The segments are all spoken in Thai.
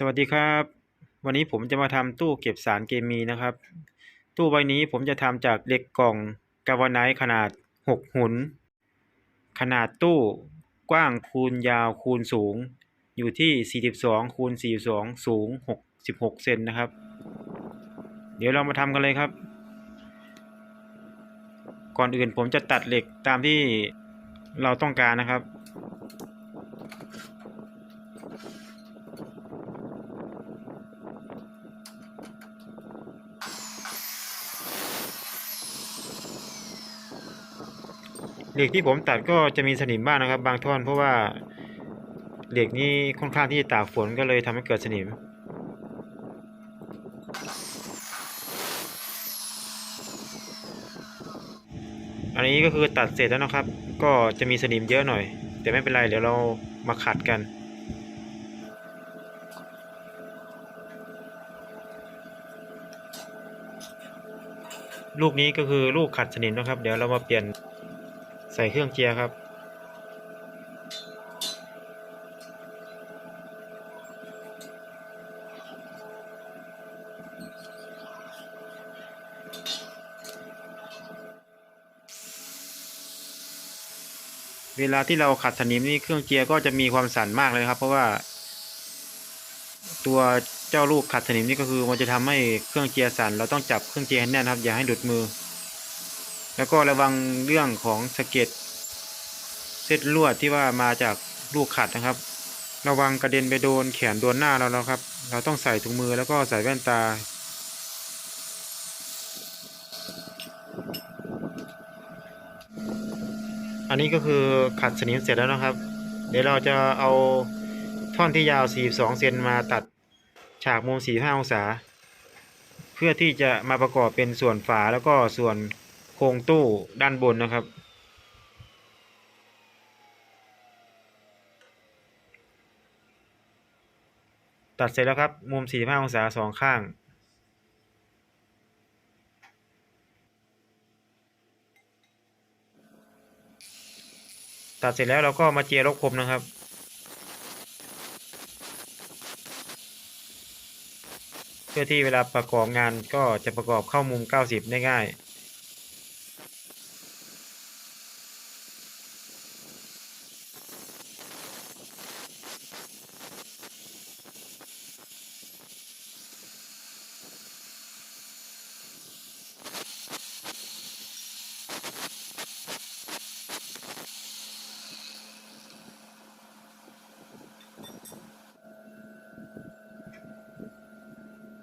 สวัสดีครับ วันนี้ผมจะมาทำตู้เก็บสารเคมีนะครับ ตู้ใบนี้ผมจะทำจากเหล็กกล่องกาวไนขนาด 6 หุน ขนาดตู้กว้างคูณยาวคูณสูง อยู่ที่ 42 คูณ 42 สูง 66 เซนนะครับ เดี๋ยวเรามาทำกันเลยครับ ก่อนอื่นผมจะตัดเหล็กตามที่เราต้องการนะครับ เหล็กที่ผมตัดก็จะมีสนิมบ้างนะครับ บางท่อนเพราะว่าเหล็กนี้ค่อนข้างที่จะตากฝนก็เลยทำให้เกิดสนิม อันนี้ก็คือตัดเสร็จแล้วนะครับ ก็จะมีสนิมเยอะหน่อย แต่ไม่เป็นไรเดี๋ยวเรามาขัดกันลูกนี้ก็คือลูกขัดสนิมนะครับ เดี๋ยวเรามาเปลี่ยน ส่เครื่องเจียร์ครับ เวลาที่เราขัดสนิมนี่เครื่องเจียร์ก็จะมีความสั่นมากเลยครับ เพราะว่า ตัวเจ้าลูกขัดสนิมนี่ก็คือมันจะทำให้เครื่องเจียร์สั่น เราต้องจับเครื่องเจียร์ให้แน่นครับอย่าให้หลุดมือ แล้วก็ระวังเรื่องของสะเก็ดเส้นลวดที่ว่ามาจากลูกขัดนะครับ ระวังกระเด็นไปโดนแขนโดนหน้าเราแล้วครับ เราต้องใส่ถุงมือแล้วก็ใส่แว่นตา อันนี้ก็คือขัดสนิมเสร็จแล้วนะครับ เดี๋ยวเราจะเอาท่อนที่ยาว 42 เซนมาตัดฉากมุม 45 องศา เพื่อที่จะมาประกอบเป็นส่วนฝาแล้วก็ส่วน โครงตู้ด้านบนนะครับ ตัดเสร็จแล้วครับ มุม 45 องศาสองข้าง ตัดเสร็จแล้วเราก็มาเจียรกคมนะครับเพื่อที่เวลาประกอบงานก็จะประกอบเข้ามุม 90 ได้ง่าย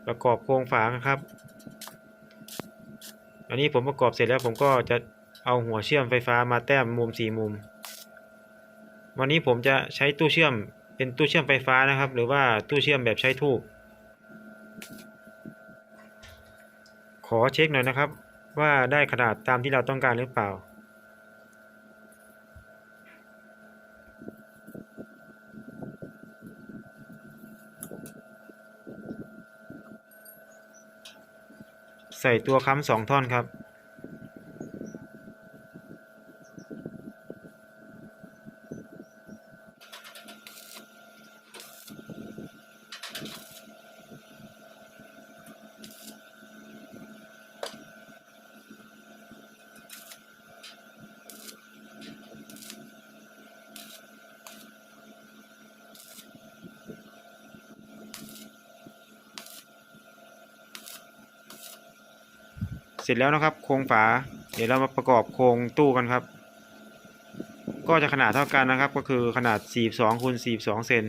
ประกอบโครงฝานะครับ อันนี้ผมประกอบเสร็จแล้วผมก็จะเอาหัวเชื่อมไฟฟ้ามาแต้มมุมสี่มุม วันนี้ผมจะใช้ตู้เชื่อมเป็นตู้เชื่อมไฟฟ้านะครับ หรือว่าตู้เชื่อมแบบใช้ทูบขอเช็คหน่อยนะครับ ว่าได้ขนาดตามที่เราต้องการหรือเปล่า ใส่ตัวค้ำสองท่อนครับ เสร็จแล้วนะครับ โครงฝา เดี๋ยวเรามาประกอบโครงตู้กันครับ ก็จะขนาดเท่ากันนะครับ ก็คือขนาด 42คูณ42 เซน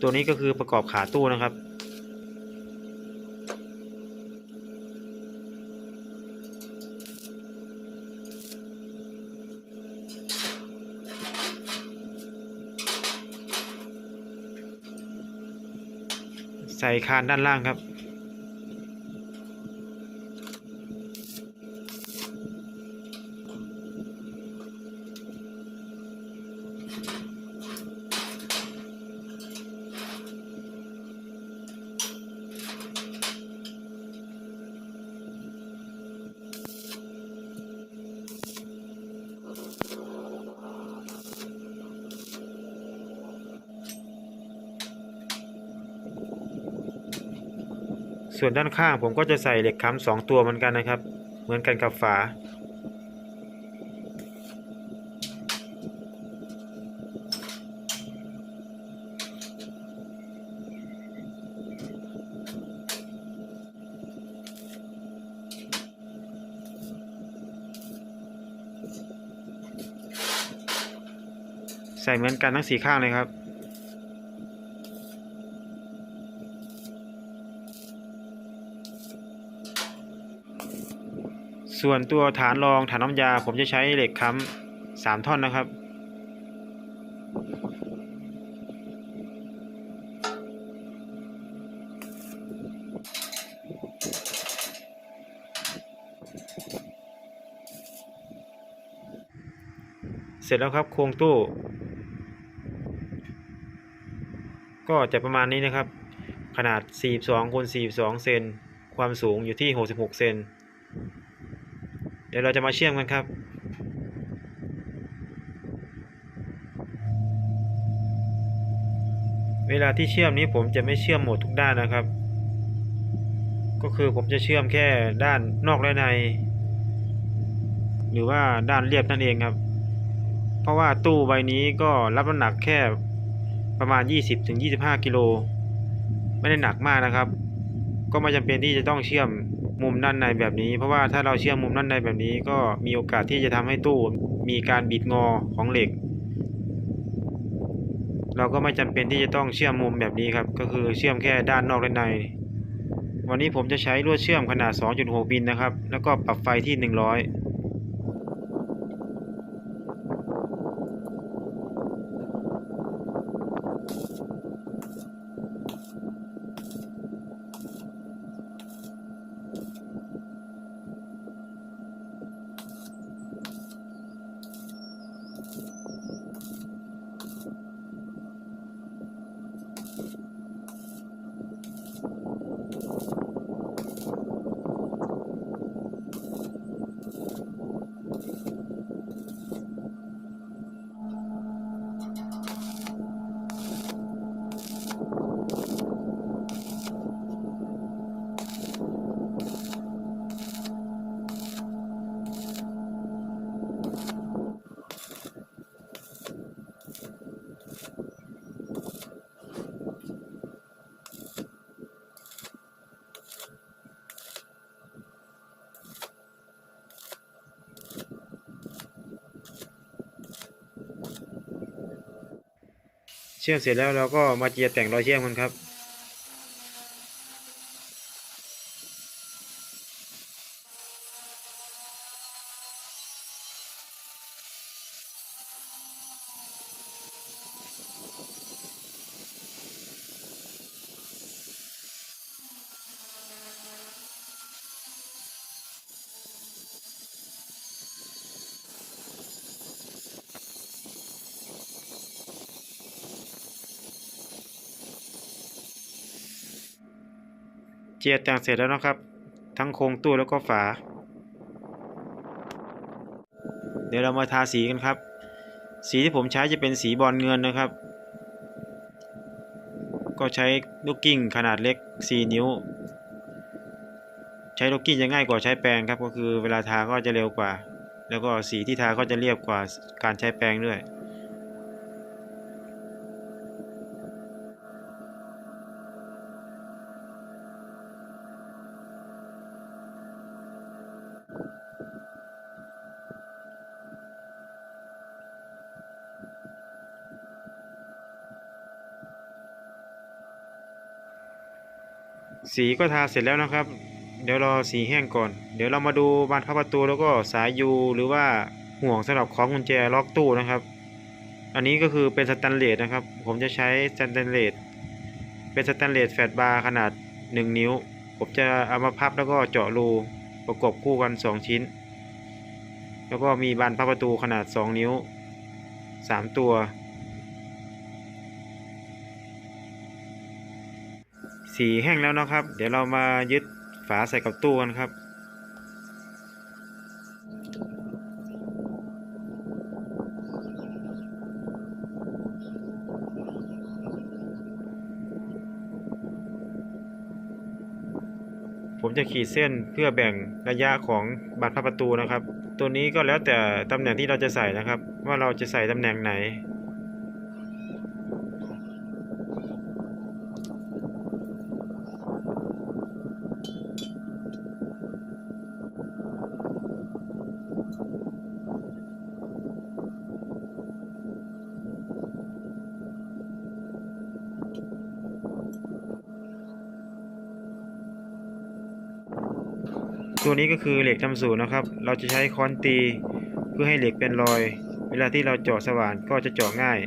ตัวนี้ก็คือประกอบขาตู้นะครับ ใส่คานด้านล่างครับ ส่วนด้านข้างผมก็จะใส่เหล็กค้ำสองตัวเหมือนกันนะครับ เหมือนกันกับฝา ใส่เหมือนกันทั้งสี่ข้างเลยครับ ส่วนตัวฐานรองฐานน้ำยา ผมจะใช้เหล็กค้ำสามท่อนนะครับ เสร็จแล้วครับโครงตู้ ก็จะประมาณนี้นะครับ ขนาด 42คูณ42 เซน ความสูงอยู่ที่ 66 เซน เดี๋ยวเราจะมาเชื่อมกันครับ เวลาที่เชื่อมนี้ผมจะไม่เชื่อมหมดทุกด้านนะครับ ก็คือผมจะเชื่อมแค่ด้านนอกและใน หรือว่าด้านเรียบนั่นเองครับ เพราะว่าตู้ใบนี้ก็รับน้ำหนักแค่ประมาณ 20-25 กิโล ไม่ได้หนักมากนะครับ ก็ไม่จำเป็นที่จะต้องเชื่อม มุมด้านในแบบนี้ เพราะว่าถ้าเราเชื่อมมุมด้านในแบบนี้ ก็มีโอกาสที่จะทำให้ตู้มีการบิดงอของเหล็ก เราก็ไม่จำเป็นที่จะต้องเชื่อมมุมแบบนี้ครับ ก็คือเชื่อมแค่ด้านนอกและใน วันนี้ผมจะใช้ลวดเชื่อมขนาด 2.6มิลนะครับ แล้วก็ปรับไฟที่ 100 เชื่อมเสร็จแล้วเราก็มาเจียแต่งรอยเชื่อมกันครับ เจียแต่งเสร็จแล้วนะครับ ทั้งโครงตู้แล้วก็ฝา เดี๋ยวเรามาทาสีกันครับ สีที่ผมใช้จะเป็นสีบอลเงินนะครับ ก็ใช้ลูกกิ้งขนาดเล็ก 4 นิ้ว ใช้ลูกกิ้งจะง่ายกว่าใช้แปรงครับ ก็คือเวลาทาก็จะเร็วกว่า แล้วก็สีที่ทาก็จะเรียบกว่าการใช้แปรงด้วย สีก็ทาเสร็จแล้วนะครับ เดี๋ยวรอสีแห้งก่อน เดี๋ยวเรามาดูบานพับประตูแล้วก็สายยูหรือว่าห่วงสำหรับคล้องกุญแจล็อกตู้นะครับ อันนี้ก็คือเป็นสแตนเลสนะครับ ผมจะใช้สแตนเลสเป็นสแตนเลสแฟตบาร์ขนาด 1 นิ้ว ผมจะเอามาพับแล้วก็เจาะรูประกบคู่กัน 2 ชิ้น แล้วก็มีบานพับประตูขนาด 2 นิ้ว 3 ตัว สีแห้งแล้วนะครับ เดี๋ยวเรามายึดฝาใส่กับตู้กันครับผผมจะขีดเส้นเพื่อแบ่งระยะของบานพับประตูนะครับ ตัวนี้ก็แล้วแต่ตำแหน่งที่เราจะใส่นะครับ ว่าเราจะใส่ตำแหน่งไหน ตัวนี้ก็คือเหล็กทำสูตรนะครับ เราจะใช้ค้อนตีเพื่อให้เหล็กเป็นรอย เวลาที่เราเจาะสว่านก็จะเจาะง่าย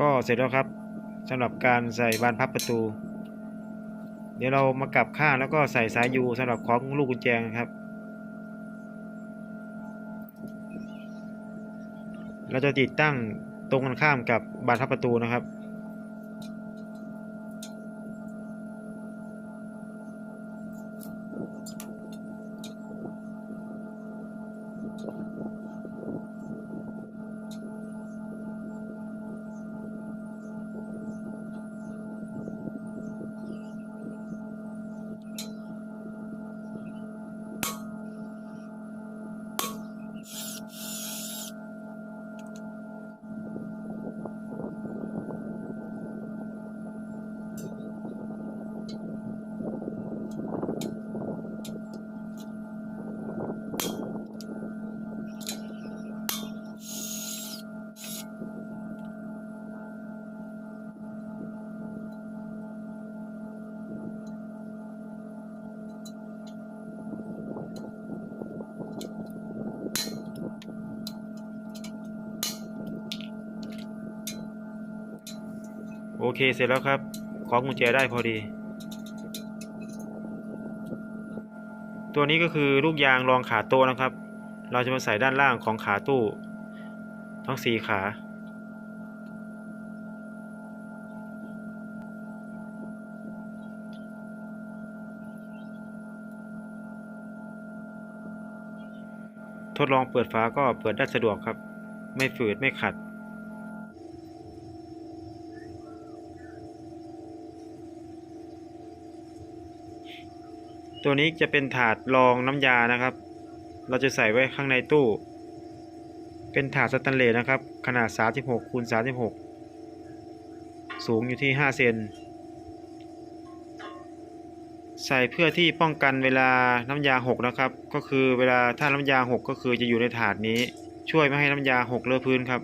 ก็เสร็จแล้วครับสำหรับการใส่บานพับประตู เดี๋ยวเรามากลับข้างแล้วก็ใส่สายยูสำหรับคล้องลูกกุญแจครับ เราจะติดตั้งตรงกันข้ามกับบานพับประตูนะครับ โอเคเสร็จแล้วครับคล้องกุญแจได้พอดี ตัวนี้ก็คือลูกยางรองขาโต๊ะนะครับ เราจะมาใส่ด้านล่างของขาตู้ ทั้งสี่ขา ทดลองเปิดฝาก็เปิดได้สะดวกครับ ไม่ฝืดไม่ขัด ตัวนี้จะเป็นถาดรองน้ำยานะครับ เราจะใส่ไว้ข้างในตู้ เป็นถาดสแตนเลสนะครับ ขนาด 36คูณ36 สูงอยู่ที่ 5 เซน ใส่เพื่อที่ป้องกันเวลาน้ำยาหกนะครับ ก็คือเวลาถ้าน้ำยาหกก็คือจะอยู่ในถาดนี้ ช่วยไม่ให้น้ำยาหกเลอะพื้นครับ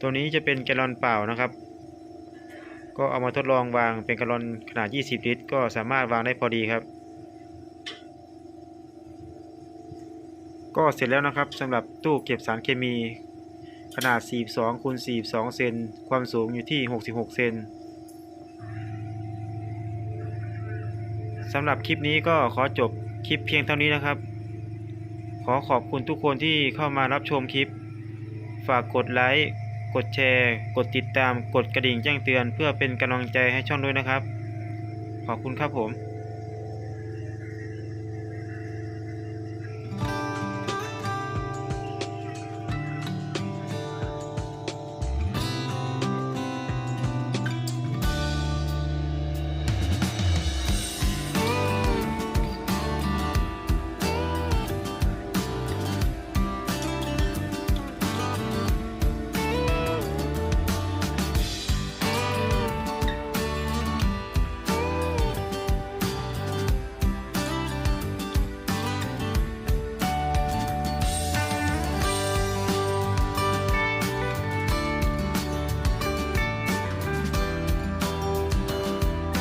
ตัวนี้จะเป็นแกลลอนเปล่านะครับ ก็เอามาทดลองวางเป็นกะลอนขนาด 20 ลิตร ก็สามารถวางได้พอดีครับ ก็เสร็จแล้วนะครับสำหรับตู้เก็บสารเคมี ขนาด 42คูณ42 เซน ความสูงอยู่ที่ 66 เซนสำหรับคลิปนี้ก็ขอจบคลิปเพียงเท่านี้นะครับ ขอขอบคุณทุกคนที่เข้ามารับชมคลิป ฝากกดไลค์ กดแชร์ กดติดตาม กดกระดิ่งแจ้งเตือน เพื่อเป็นกำลังใจให้ช่องด้วยนะครับ ขอบคุณครับผม